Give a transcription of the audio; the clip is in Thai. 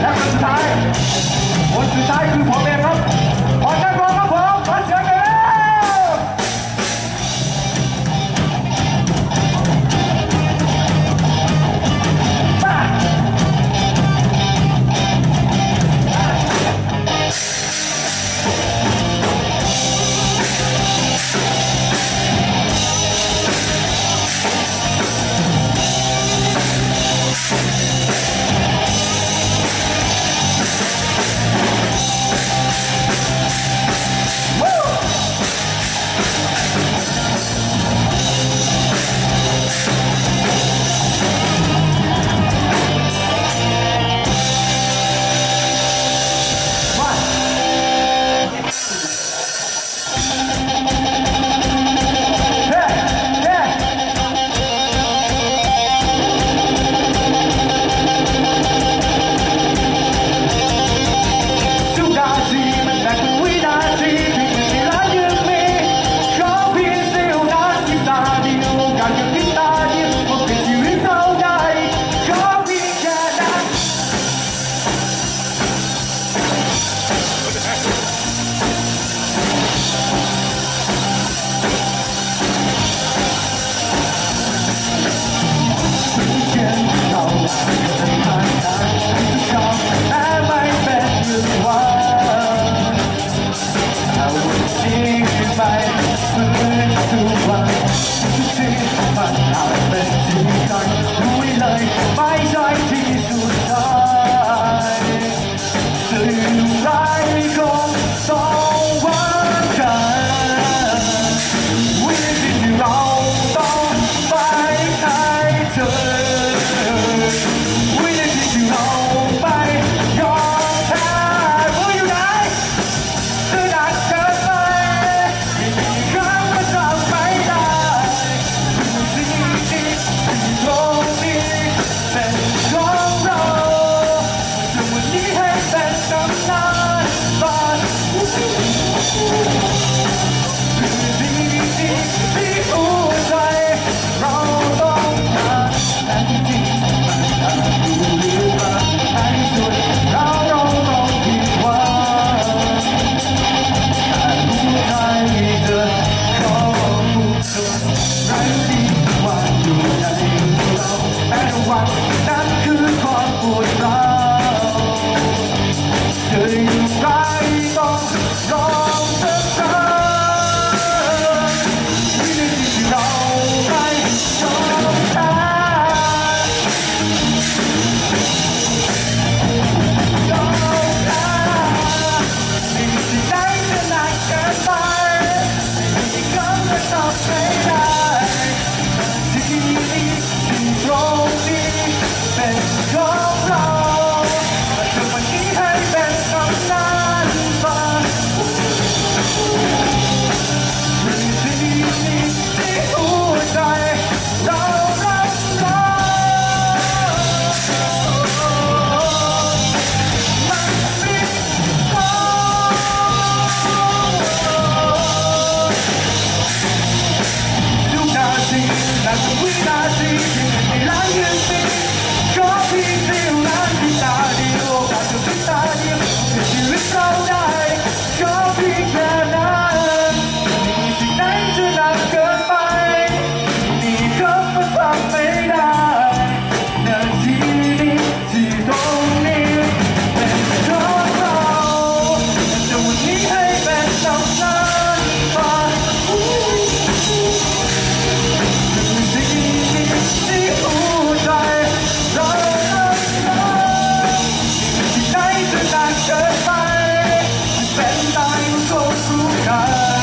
และคนสุดท้ายคนสุดท้ายคือผมเองครับขอท่านรองครับผมขอเสียง sun. 说出来